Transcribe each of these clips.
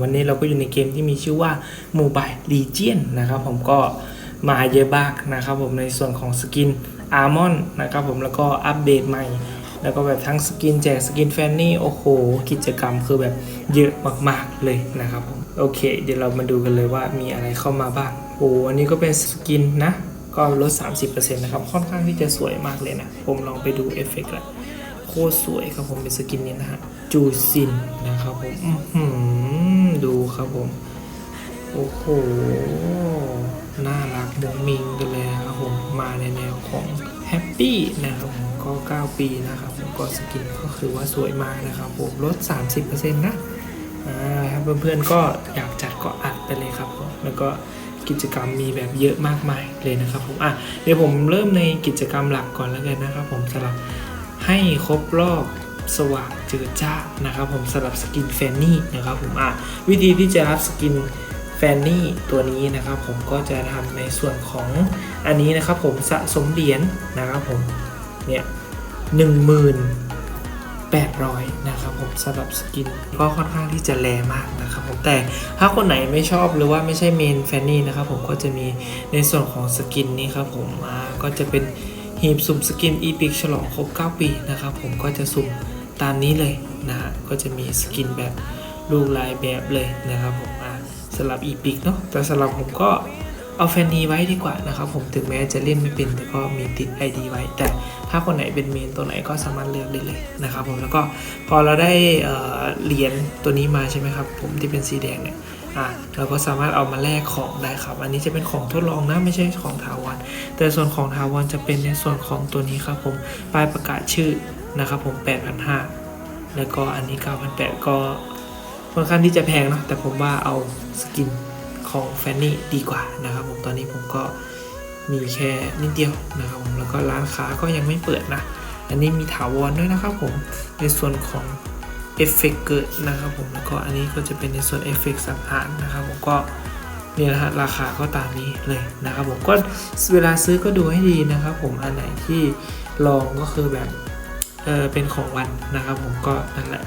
วันนี้เราก็อยู่ในเกมที่มีชื่อว่า Mobile Legion นะครับผมก็มาเยอะมากนะครับผมในส่วนของสกินอาร์มอนนะครับผมแล้วก็อัปเดตใหม่ แล้วก็แบบทั้งสกินแจกสกินแฟนนี่โอ้โห กิจกรรมคือแบบเยอะมากๆเลยนะครับผมโอเค เดี๋ยวเรามาดูกันเลยว่ามีอะไรเข้ามาบ้างโอ้อันนี้ก็เป็นสกินนะ ก็ลด 30%นะครับค่อนข้างที่จะสวยมากเลยนะ ผมลองไปดูเอฟเฟกต์ละโคตรสวยครับผมเป็นสกินนี้นะฮะจูซินนะครับผมอื้อหือ ครับผม โอ้โห น่ารักมุ้งมิงกันเลยนะครับผม มาในแนวของแฮปปี้นะครับผมก็ 9 ปีนะครับผมก็สกินก็คือว่าสวยมากนะครับผมลด 30%นะอ่าครับเพื่อนๆก็อยากจัดก็อัดไปเลยครับผมแล้วก็กิจกรรมมีแบบเยอะมากมายเลยนะครับผมอะเดี๋ยวผมเริ่มในกิจกรรมหลักก่อนแล้วกันนะครับผมสำหรับให้ครบรอบ สว่างเจอจ้านะครับผมสำหรับสกินแฟนนี่นะครับผมอะวิธีที่จะรับสกินแฟนนี่ตัวนี้นะครับผมก็จะทำในส่วนของอันนี้นะครับผมสะสมเหรียญนะครับผมเนี่ยหนึ่งหมื่นแปดร้อยนะครับผมสำหรับสกินก็ค่อนข้างที่จะแรงมากนะครับผมแต่ถ้าคนไหนไม่ชอบหรือว่าไม่ใช่เมนแฟนนี่นะครับผมก็จะมีในส่วนของสกินนี้ครับผมอ่าก็จะเป็นหีบสุ่มสกินอีพิกฉลองครบ 9 ปีนะครับผมก็จะสุ่ม ตามนี้เลยนะฮะก็จะมีสกินแบบลูกลายแบบเลยนะครับผมอ่าสำหรับอีพิกเนาะแต่สำหรับผมก็เอาแฟนนีไว้ดีกว่านะครับผมถึงแม้จะเล่นไม่เป็นแต่ก็มีติด ID ไว้ แต่ถ้าคนไหนเป็นเมนตัวไหนก็สามารถเลือกได้เลยนะครับผมแล้วก็พอเราได้เอ่อเหรียญตัวนี้มาใช่ไหมครับผมที่เป็นสีแดงเนี่ยอะเราก็สามารถเอามาแลกของได้ครับ อันนี้จะเป็นของทดลองนะไม่ใช่ของถาวรแต่ส่วนของถาวรจะเป็นในส่วนของตัวนี้ครับผมป้ายประกาศชื่อ นะครับผม 8,500 แล้วก็อันนี้ 9,800 ก็ค่อนข้างที่จะแพงเนอะแต่ผมว่าเอาสกินของแฟนนี่ดีกว่านะครับผมตอนนี้ผมก็มีแค่นิดเดียวนะครับผมแล้วก็ร้านค้าก็ยังไม่เปิดนะ อันนี้มีถาวรด้วยนะครับผมในส่วนของเอฟเฟกเกิดนะครับผมแล้วก็อันนี้ก็จะเป็นในส่วนเอฟเฟกสังหารนะครับผมก็เนี่ยนะฮะราคาก็ตามนี้เลยนะครับผมก็เวลาซื้อก็ดูให้ดีนะครับผมอันไหนที่ลองก็คือแบบ เออเป็นของวันนะครับผมก็นั่นแหละ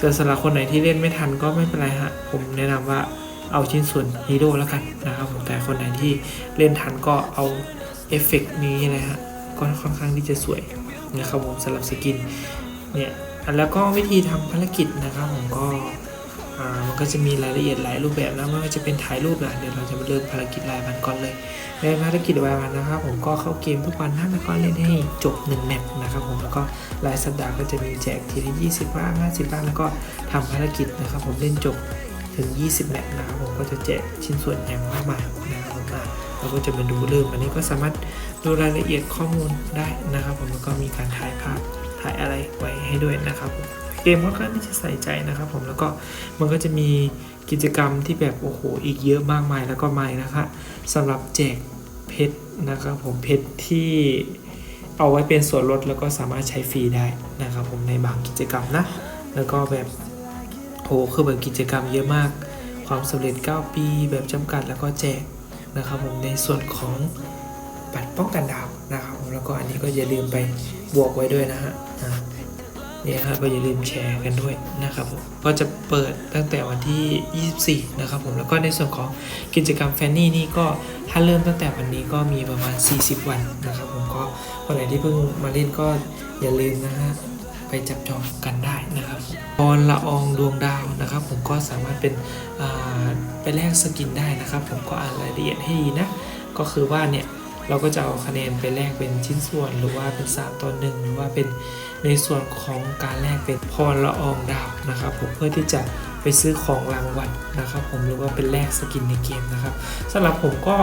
ส่วนสำหรับคนไหนที่เล่นไม่ทันก็ไม่เป็นไรฮะผมแนะนำว่าเอาชิ้นส่วนฮีโร่แล้วกันนะครับผมแต่คนไหนที่เล่นทันก็เอาเอฟเฟกต์นี้นะฮะก็ค่อนข้างที่จะสวยนะครับผมสำหรับสกินเนี่ยแล้วก็วิธีทำภารกิจนะครับผมก็ มันก็จะมีรายละเอียดหลายรูปแบบนะไม่ว่าจะเป็นถ่ายรูปนะเดี๋ยวเราจะมาเริ่มภารกิจรายวันก่อนเลยในภารกิจรายวันนะครับ ผมก็เข้าเกมทุกวันนะแล้วก็เล่นให้จบ1แมตช์นะครับผมแล้วก็รายสัปดาห์ก็จะมีแจกทีละ20บ้าง50บ้างแล้วก็ทำภารกิจนะครับ ผมเล่นจบถึง 20 แมตช์นะครับผมก็จะแจกชิ้นส่วนแยมมากมายนะครับผมอะเราก็จะมาดูเริ่มอันนี้ก็สามารถดูรายละเอียดข้อมูลได้นะครับ ผมแล้วก็มีการถ่ายภาพถ่ายอะไรไว้ให้ด้วยนะครับผม เกมค่อนข้างที่จะใส่ใจนะครับผมแล้วก็มันก็จะมีกิจกรรมที่แบบโอ้โหอีกเยอะมากมายแล้วก็ไม่นะคะสำหรับแจกเพชรนะครับผมเพชรที่เอาไว้เป็นส่วนลดแล้วก็สามารถใช้ฟรีได้นะครับผมในบางกิจกรรมนะ แล้วก็แบบโหคือแบบกิจกรรมเยอะมาก ความสำเร็จ 9 ปีแบบจำกัดแล้วก็แจกนะครับผมในส่วนของบัตรป้องกันดาวนะครับผมแล้วก็อันนี้ก็อย่าลืมไปบวกไว้ด้วยนะฮะอ่า เนี่ยฮะก็อย่าลืมแชร์กันด้วยนะครับผมก็จะเปิดตั้งแต่วันที่ 24 นะครับผมแล้วก็ในส่วนของกิจกรรมแฟนนี่นี่ก็ถ้าเริ่มตั้งแต่วันนี้ก็มีประมาณ 40 วันนะครับผมก็คนไหนที่เพิ่งมาเล่นก็อย่าลืมนะฮะไปจับจองกันได้นะครับพรละอองดวงดาวนะครับ ผมก็สามารถเป็นไปแลกสกินได้นะครับ ผมก็อ่านรายละเอียดให้ดีนะก็คือว่าเนี่ย เราก็จะเอาคะแนนไปแลกเป็นชิ้นส่วน หรือว่าเป็น3ต่อหนึ่งหรือว่าเป็นในส่วนของการแลกเป็นพรละอองดาวนะครับผมเพื่อที่จะไปซื้อของรางวัลนะครับ ผมหรือว่าเป็นแลกสกินในเกมนะครับสำหรับผมก็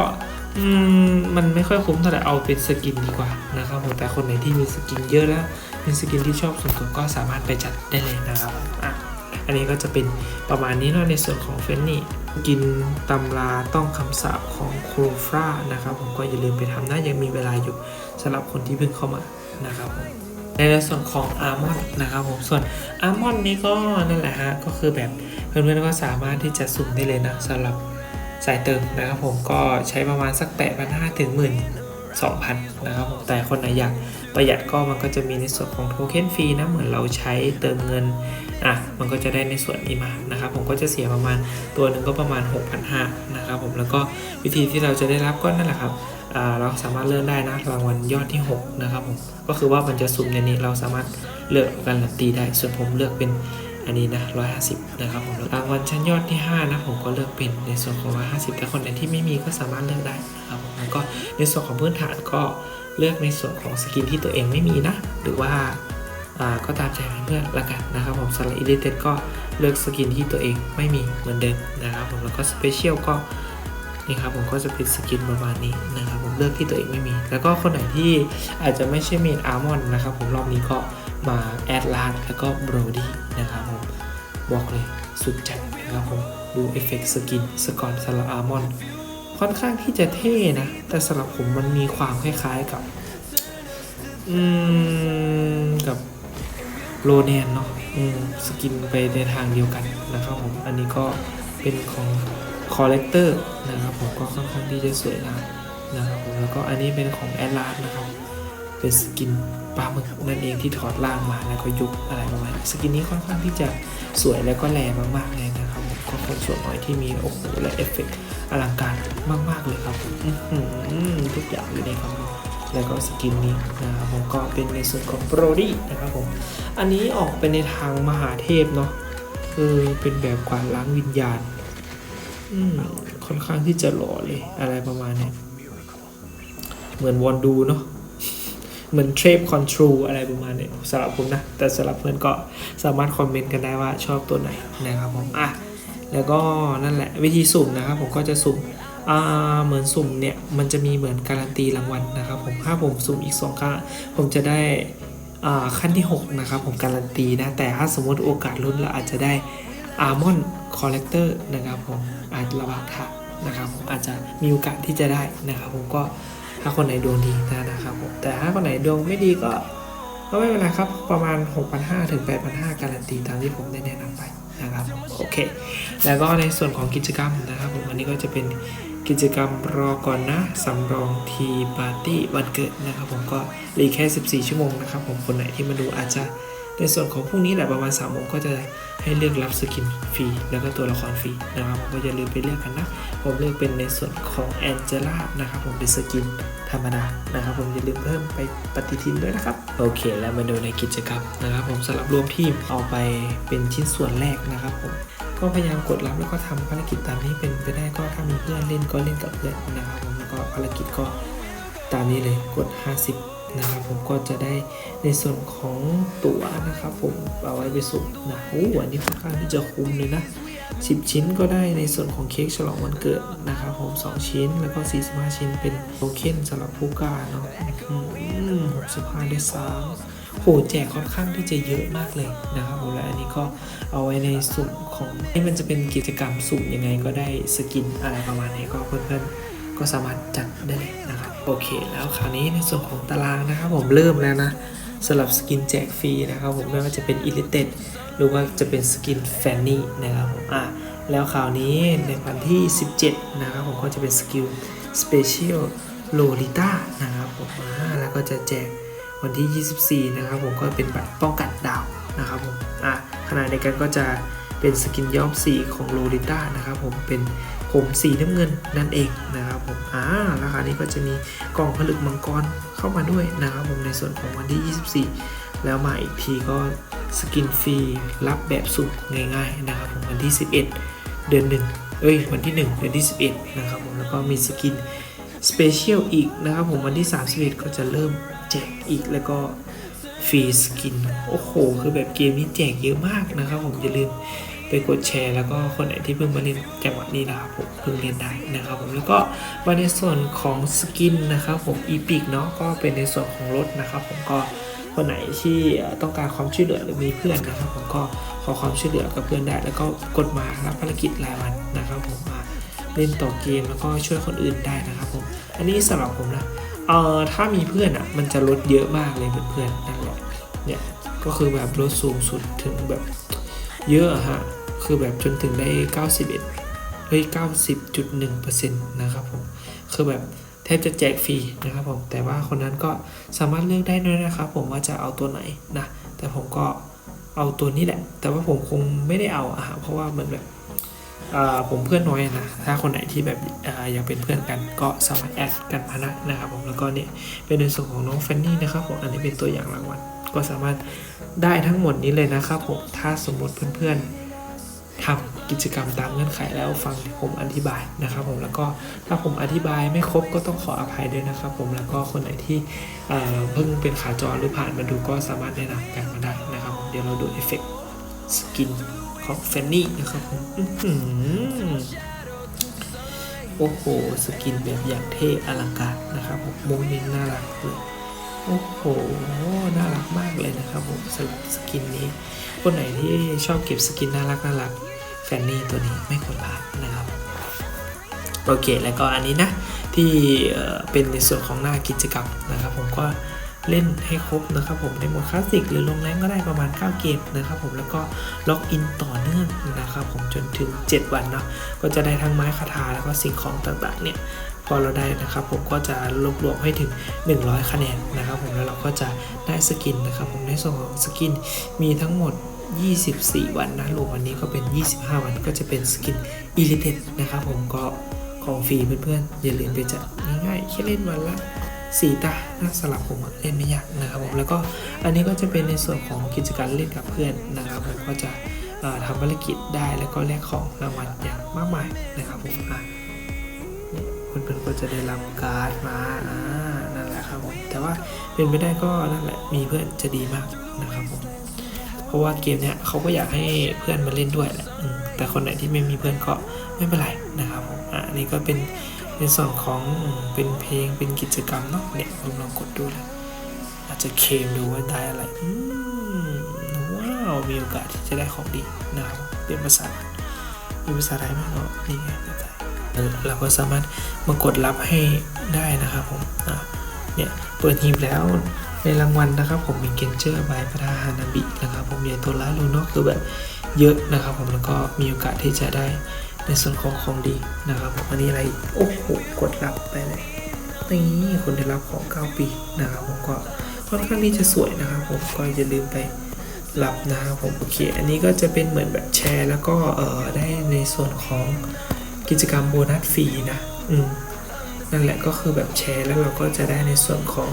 มมันไม่ค่อยคุ้มเท่าไหร่เอาเป็นสกินดีกว่านะครับผมแต่คนไหนที่มีสกินเยอะแล้วเป็นสกินที่ชอบส่วนตัวก็สามารถไปจัดได้เลยนะครับอะ อันนี้ก็จะเป็นประมาณนี้เนาะในส่วนของเฟนนี่กินตำราต้องคำสาปของโครฟรานะครับผมก็อย่าลืมไปทำนะยังมีเวลาอยู่สำหรับคนที่เพิ่งเข้ามานะครับผมในส่วนของอาร์มอนนะครับผมส่วนอาร์มอนนี้ก็นั่นแหละฮะก็คือแบบเพื่อนๆก็สามารถที่จะสุ่มได้เลยนะสำหรับสายเติมนะครับผมก็ใช้ประมาณสักแปดพันห้าถึงหมื่น2,000นะครับผมแต่คนไหนอยาก ประหยัดก็มันก็จะมีในส่วนของโทเค็นฟรีนะเหมือนเราใช้เติมเงินอะมันก็จะได้ในส่วนนี้มานะครับผมก็จะเสียประมาณตัวหนึ่งก็ประมาณ 6,500นะครับผมแล้วก็วิธีที่เราจะได้รับก็นั่นแหละครับอ่าเราสามารถเลือกได้นะรางวัลยอดที่ 6 นะครับผมก็คือว่ามันจะสุ่มในนี้เราสามารถเลือกการันตีได้ ส่วนผมเลือกเป็นอันนี้นะ150 นะครับผมรางวัลชั้นยอดที่ 5 นะผมก็เลือกเป็นในส่วนของ 150 แต่คนไหนที่ไม่มีก็สามารถเลือกได้นะครับผมแล้วก็ในส่วนของพื้นฐานก็ เลือกในส่วนของสกินที่ตัวเองไม่มีนะ หรือว่าก็ตามใจเพื่อนละกันนะครับผมสำหรับอีลิเต็ก็เลือกสกินที่ตัวเองไม่มีเหมือนเดิมนะครับผมแล้วก็สเปเชียลก็นี่ครับผมก็จะเป็นสกินประมาณนี้นะครับผมเลือกที่ตัวเองไม่มี แล้วก็คนไหนที่อาจจะไม่ใช่เมนอาร์มอนนะครับผมรอบนี้ก็มาแอดลาดแล้วก็โบรดี้นะครับผมบอกเลยสุดจัดนะครับผมดูเอฟเฟกต์สกินสกอนสำหรับอาร์มอน ค่อนข้างที่จะเท่นะ แต่สำหรับผมมันมีความคล้ายๆกับอืมกับโรเนนเนาะอืมสกินไปในทางเดียวกันนะครับผม อันนี้ก็เป็นของคอลเลกเตอร์นะครับผมก็ค่อนข้างที่จะสวยงามนะครับผมแล้วก็อันนี้เป็นของแอดลาสนะครับ เป็นสกินปลาหมึกนั่นเองที่ถอดล่างมาแล้วก็ยุบอะไรประมาณสกินนี้ค่อนข้างที่จะสวยแล้วก็แรงมากๆเลยนะครับ ผมก็คนส่วนน้อยที่มีโอ้โหและเอฟเฟกต์อลังการมากๆเลยครับทุกอย่างอยู่ในคำนี้แล้วก็สกินนี้นะครับผมก็เป็นในส่วนของโปรดี้นะครับผมอันนี้ออกเป็นในทางมหาเทพเนาะคือเป็นแบบกวาดล้างวิญญาณอืมค่อนข้างที่จะหล่อเลยอะไรประมาณนี้เหมือนวอนดูเนาะเหมือนเทรปคอนทรูอะไรประมาณนี้สำหรับผมนะ แต่สำหรับเพื่อนก็สามารถคอมเมนต์กันได้ว่าชอบตัวไหนนะครับผมอะ แล้วก็นั่นแหละวิธีสุ่มนะครับผมก็จะสุ่มเหมือนสุ่มเนี่ยมันจะมีเหมือนการันตีรางวัลนะครับผมถ้าผมสุ่มอีกสองครั้งผมจะได้ขั้นที่ 6 นะครับผมการันตีนะ แต่ถ้าสมมติโอกาสลุ้นเราอาจจะได้อาร์มอนคอลเลกเตอร์นะครับผมอาจระหว่างทางนะครับผมอาจจะมีโอกาสที่จะได้นะครับผมก็ถ้าคนไหนดวงดีนะนะครับผมแต่ถ้าคนไหนดวงไม่ดีก็ก็ไม่เป็นไรครับประมาณ 6,500 ถึง 8,500 การันตีตามที่ผมได้แนะนำไป นะครับโอเค แล้วก็ในส่วนของกิจกรรมนะครับผมอันนี้ก็จะเป็นกิจกรรมรอก่อนนะสำรองทีปาร์ตี้วันเกิดนะครับผมก็รีแค่ 14 ชั่วโมงนะครับผมคนไหนที่มาดูอาจจะในส่วนของพรุ่งนี้แหละประมาณ3โมงก็จะ ให้เลือกรับสกินฟรีแล้วก็ตัวละครฟรีนะครับผมก็อย่าลืมไปเลือกกันนะ ผมเลือกเป็นในส่วนของแองเจล่านะครับผมเป็นสกินธรรมดานะครับผมอย่าลืมเพิ่มไปปฏิทินด้วยนะครับ โอเค แล้วมาดูในกิจกรรมนะครับ ผมสำหรับรวมทีมเอาไปเป็นชิ้นส่วนแรกนะครับผมก็พยายามกดรับแล้วก็ทำภารกิจตามที่เป็นไปได้ก็ถ้ามีเพื่อนเล่นก็เล่นกับเพื่อนนะครับผมแล้วก็ภารกิจก็ตามนี้เลยกด 50 นะครับผมก็จะได้ในส่วนของตั๋วนะครับผมเอาไว้ไปสุ่มนะโอ้อันนี้ค่อนข้างที่จะคุ้มเลยนะ 10 ชิ้นก็ได้ในส่วนของเค้กฉลองวันเกิดนะครับผม 2 ชิ้นแล้วก็ 45 ชิ้นเป็นโทเค็นสำหรับผู้กล้าเนาะอืม65ได้3โหแจกค่อนข้างที่จะเยอะมากเลยนะครับผมและอันนี้ก็เอาไว้ในสุ่มของนี่มันจะเป็นกิจกรรมสุ่มยังไงก็ได้สกินอะไรประมาณนี้ก็เพื่อนๆ ก็สามารถจัดได้เลยนะครับโอเค แล้วคราวนี้ในส่วนของตารางนะครับ ผมเริ่มแล้วนะสำหรับสกินแจกฟรีนะครับผมไม่ว่าจะเป็น i l l i t e d หรือว่าจะเป็นสกินแฟนนี่นะครับผมอะแล้วคราวนี้ในวันที่ 17 นะครับผมก็จะเป็นสกิลสเปเชียลโลลิต้านะครับผมอ่าแล้วก็จะแจกวันที่ 24 นะครับผมก็เป็นบัตรป้องกันดาวนะครับผมอะขณะเดียวกันก็จะเป็นสกินย้อมสีของโลลิต้านะครับผมเป็นผมสีน้ำเงินนั่นเองนะ รับผมอ่าแล้วครานี้ก็จะมีกล่องผลึกมังกรเข้ามาด้วยนะครับผมในส่วนของวันที่ 24 แล้วมาอีกทีก็สกินฟรีรับแบบสุ่มง่ายๆนะครับผมวันที่ 11 เดือนหนึ่งเอ้ยวันที่ 1 เดือนที่ 11 นะครับผมแล้วก็มีสกินสเปเชียลอีกนะครับผมวันที่ 31 ก็จะเริ่มแจกอีกแล้วก็ฟรีสกิน โอ้โห คือแบบเกมนี้แจกเยอะมากนะครับผมอย่าลืม ไปกดแชร์ แล้วก็คนไหนที่เพิ่งมาเล่นจังหวะนี้นะครับผมเพิ่งเล่นได้นะครับผมแล้วก็มาในส่วนของสกินนะครับผมอีพิกเนาะก็เป็นในส่วนของรถนะครับผมก็คนไหนที่ต้องการความช่วยเหลือหรือมีเพื่อนนะครับผมก็ขอความช่วยเหลือกับเพื่อนได้ แล้วก็กดมารับภารกิจรายวันนะครับผมมาเล่นต่อเกมแล้วก็ช่วยคนอื่นได้นะครับผมอันนี้สำหรับผมนะเอ่อถ้ามีเพื่อนอะมันจะลดเยอะมากเลยเพื่อนๆนั่นแหละเนี่ยก็คือแบบลดสูงสุดถึงแบบเยอะฮะ คือแบบจนถึงได้ 91เฮ้ย90.1%นะครับผม คือแบบแทบจะแจกฟรีนะครับผม แต่ว่าคนนั้นก็สามารถเลือกได้ด้วยนะครับผมว่าจะเอาตัวไหนนะ แต่ผมก็เอาตัวนี้แหละ แต่ว่าผมคงไม่ได้เอาอะฮะเพราะว่ามันแบบผมเพื่อนน้อยนะ ถ้าคนไหนที่แบบออยากเป็นเพื่อนกันก็สามารถแอดกันมาได้นะครับผม แล้วก็เนี่ยเป็นในส่วนของน้องแฟนนี่นะครับผม อันนี้เป็นตัวอย่างรางวัล ก็สามารถได้ทั้งหมดนี้เลยนะครับผม ถ้าสมมติเพื่อนๆ ทำกิจกรรมตามเงื่อนไขแล้วฟังผมอธิบายนะครับผมแล้วก็ถ้าผมอธิบายไม่ครบก็ต้องขออภัยด้วยนะครับ ผมแล้วก็คนไหนที่เพิ่งเป็นขาจรหรือผ่านมาดูก็สามารถแนะนำกันมาได้นะครับ เดี๋ยวเราดูเอฟเฟกต์สกินของแฟนนี่นะครับผมโอ้โห สกินแบบอย่างเท่อลังการนะครับผมมุ้งมิ้งน่ารักเลย โอ้โห น่ารักมากเลยนะครับผมสำหรับสกินนี้ คนไหนที่ชอบเก็บสกินน่ารักน่ารักแฟนนี่ตัวนี้ไม่ควรพลาดนะครับ โอเค แล้วก็อันนี้นะ ที่เป็นในส่วนของหน้ากิจกรรมนะครับผมก็เล่นให้ครบนะครับผมในโหมดคลาสสิกหรือลงแรงก็ได้ประมาณ 9 เกมนะครับผมแล้วก็ล็อกอินต่อเนื่องนะครับผมจนถึง 7 วันเนาะก็จะได้ทั้งไม้คาถาแล้วก็สิ่งของต่างๆเนี่ย พอเราได้นะครับ ผมก็จะรวบรวมให้ถึง 100 คะแนนนะครับ ผมแล้วเราก็จะได้สกินนะครับ ผมในส่วนของสกินมีทั้งหมด 24 วันนะรวมวันนี้ก็เป็น 25 วันก็จะเป็นสกินอีลิเทนะครับผมก็ของฟรีเพื่อนๆอย่าลืมไปจัดง่ายๆแค่เล่นวันละสีตาน่าสลับผมเล่นไม่ยากนะครับผมแล้วก็อันนี้ก็จะเป็นในส่วนของกิจการเล่นกับเพื่อนนะครับผมก็จะทำภารกิจได้แล้วก็แลกของรางวัลอย่างมากมายนะครับผม อะนี่เพื่อนๆก็จะได้รับการ์ดมาอ่านั่นแหละครับผมแต่ว่าเป็นไม่ได้ก็นั่นแหละมีเพื่อนจะดีมากนะครับผมเพราะว่าเกมเนี้ยเขาก็อยากให้เพื่อนมาเล่นด้วยแหละแต่คนไหนที่ไม่มีเพื่อนก็ไม่เป็นไรนะครับผมอะนนี้ก็เป็นในส่วนของเป็นเพลงเป็นกิจกรรมเนาะเนี่ยผมลองกดดูเลยอาจจะเคมดูว่าได้อะไรอืมว้าวมีโอกาสที่จะได้ของดีนะครับเป็นภาษามีภาษาไทยไหมเนาะนี่ไง เออเราก็สามารถมากดรับให้ได้นะครับผมเนี่ยเปิดทีมแล้วในรางวัลนะครับผมมีเกนเจอร์บายประฮานาบินะครับผมใหญ่ตัวร้ายลูนอกคือแบบเยอะนะครับผมแล้วก็มีโอกาสที่จะได้ในส่วนของของดีนะครับผมอันนี้อะไรโอ้โหกดรับไปเลยนี่คนได้รับของ 9 ปีนะครับผมก็ค่อนข้างที่จะสวยนะครับผมก็อย่าลืมไปรับนะครับผมโอเค อันนี้ก็จะเป็นเหมือนแบบแชร์ แล้วก็เออได้ในส่วนของ กิจกรรมโบนัสฟรีนะอืมนั่นแหละก็คือแบบแชร์แล้วเราก็จะได้ในส่วนของ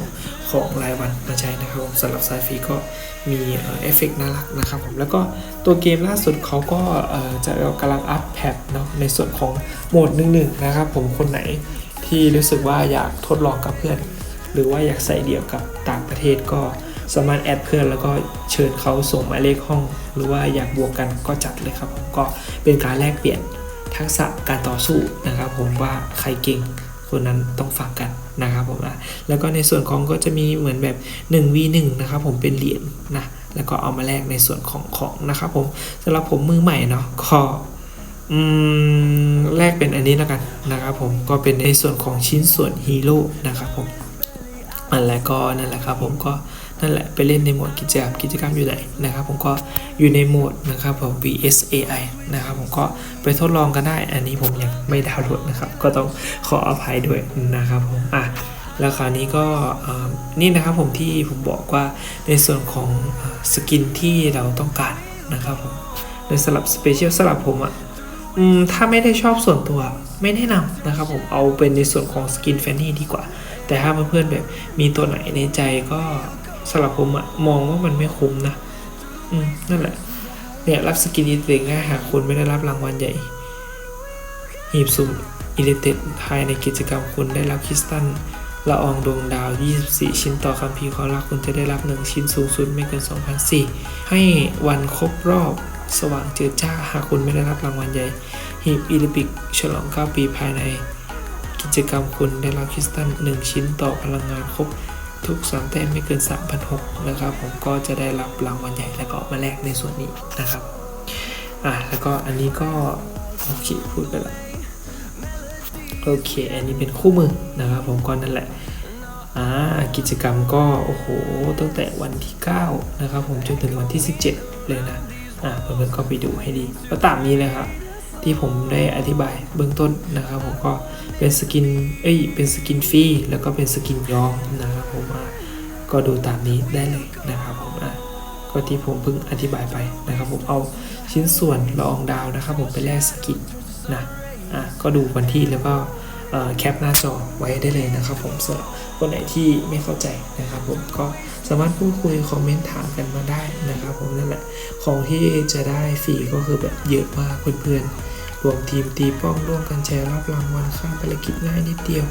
ของรายวันมาใช้นะครับผมสำหรับสายฟรีก็มีเอฟเฟกต์น่ารักนะครับผมแล้วก็ตัวเกมล่าสุดเขาก็จะกำลังอัพแพทเนาะในส่วนของโหมดหนึ่งๆนะครับผมคนไหนที่รู้สึกว่าอยากทดลองกับเพื่อน หรือว่าอยากใส่เดี่ยวกับต่างประเทศก็สามารถแอดเพื่อนแล้วก็เชิญเขาส่งหมายเลขห้อง หรือว่าอยากบวกกันก็จัดเลยครับผมก็เป็นการแลกเปลี่ยน ทักษะการต่อสู้นะครับผมว่าใครเก่งคนนั้นต้องฝากกันนะครับผมนะแล้วก็ในส่วนของก็จะมีเหมือนแบบ 1v1 นะครับผมเป็นเหรียญนะแล้วก็เอามาแลกในส่วนของของนะครับผมสำหรับผมมือใหม่เนาะก็อืมแลกเป็นอันนี้แล้วกันนะครับผมก็เป็นในส่วนของชิ้นส่วนฮีโร่นะครับผมอันแล้วก็นั่นแหละครับผมก็ นั่นแหละไปเล่นในโหมดกิจกรรมกิจกรรมอยู่ไหนนะครับผมก็อยู่ในโหมดนะครับผม VSAI นะครับผมก็ไปทดลองกันได้ อันนี้ผมยังไม่ดาวน์โหลดนะครับก็ต้องขออภัยด้วยนะครับผมอะแล้วคราวนี้ก็นี่นะครับผมที่ผมบอกว่าในส่วนของสกินที่เราต้องการนะครับผมโดยสลับสเปเชียลสลับผมอะอืมถ้าไม่ได้ชอบส่วนตัวไม่แนะนำนะครับผมเอาเป็นในส่วนของสกินแฟนนี่ดีกว่า แต่ถ้าเพื่อนๆแบบมีตัวไหนในใจก็ สำหรับผมอะมองว่ามันไม่คุ้มนะ อืม นั่นแหละ เนี่ยรับสกินอีเต็ง่ายหากคุณไม่ได้รับรางวัลใหญ่ หีบสุ่มอิเลเต็ดภายในกิจกรรมคุณได้รับคริสตัลละอองดวงดาว 24 ชิ้นต่อคัมภีร์ความรักคุณจะได้รับ 1 ชิ้นสูงสุดไม่เกิน2,004ให้วันครบรอบสว่างเจิดจ้าหากคุณไม่ได้รับรางวัลใหญ่ หีบอิลิปิก ฉลอง 9 ปีภายใน กิจกรรมคุณได้รับคริสตัล 1 ชิ้นต่อพลังงานครบ ทุกสามแต้มไม่เกิน3,006นะครับ ผมก็จะได้รับรางวัลใหญ่แล้วก็มาแลกในส่วนนี้นะครับอะแล้วก็อันนี้ก็โอเคพูดไปแล้วโอเค อันนี้เป็นคู่มือนะครับ ผมก็นั่นแหละอ่ากิจกรรมก็โอ้โหตั้งแต่วันที่ 9 นะครับ ผมจนถึงวันที่ 17 เลยนะอ่าเพื่อนๆก็ไปดูให้ดีก็ตามนี้เลยครับที่ผมได้อธิบายเบื้องต้นนะครับ ผมก็เป็นสกินเอ้ยเป็นสกินฟรีแล้วก็เป็นสกินย้อมนะครับผมอะ ก็ดูตามนี้ได้เลยนะครับผมอะก็ที่ผมเพิ่งอธิบายไปนะครับผมเอาชิ้นส่วนละอองดาวนะครับผมไปแลกสกินนะอะก็ดูวันที่แล้วก็แคปหน้าจอไว้ได้เลยนะครับผมสำหรับคนไหนที่ไม่เข้าใจนะครับผมก็สามารถพูดคุยคอมเมนต์ถามกันมาได้นะครับผมนั่นแหละของที่จะได้ฟรีก็คือแบบเยอะมากเพื่อนๆรวมทีมตีป้องร่วมกันแชร์รับรางวัลข้ามภารกิจง่ายนิดเดียว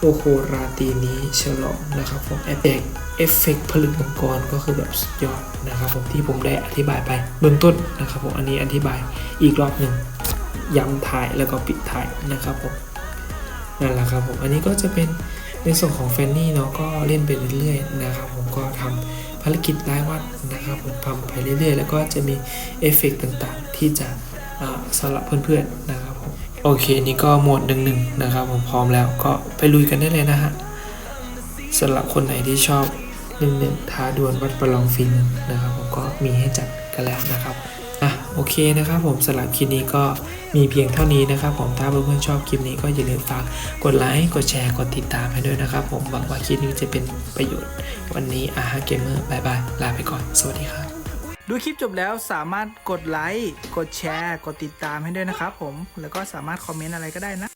โอ้โหราตีนี้ฉลองนะครับผมเอฟเฟกเอฟเฟกผลึกมังกรก็คือแบบสุดยอดนะครับผมที่ผมได้อธิบายไปเบื้องต้นนะครับผมอันนี้อธิบายอีกรอบหนึ่งย้ำถ่ายแล้วก็ปิดถ่ายนะครับผมนั่นแหละครับผมอันนี้ก็จะเป็นในส่วนของแฟนนี่เนาะก็เล่นไปเรื่อยๆนะครับผมก็ทำภารกิจรายวันนะครับผมทำไปเรื่อยๆ แล้วก็จะมีเอฟเฟกต่างๆ ที่จะสำหรับเพื่อนๆนะครับผม โอเคนี่ก็โหมดหนึ่งหนึ่งนะครับผมพร้อมแล้วก็ไปลุยกันได้เลยนะฮะสำหรับคนไหนที่ชอบหนึ่งหนึ่งท้าดวลวัดประลองฟินนะครับผมก็มีให้จัดกันแล้วนะครับอะโอเคนะครับผมสำหรับคลิปนี้ก็มีเพียงเท่านี้นะครับผมถ้าเพื่อนๆชอบคลิปนี้ก็อย่าลืมฝากกดไลค์กดแชร์กดติดตามให้ด้วยนะครับผมหวังว่าคลิปนี้จะเป็นประโยชน์ วันนี้อาฮาเกมเมอร์บายบายลาไปก่อน สวัสดีครับ ดูคลิปจบแล้วสามารถกดไลค์ กดแชร์ กดติดตามให้ด้วยนะครับผม แล้วก็สามารถคอมเมนต์อะไรก็ได้นะ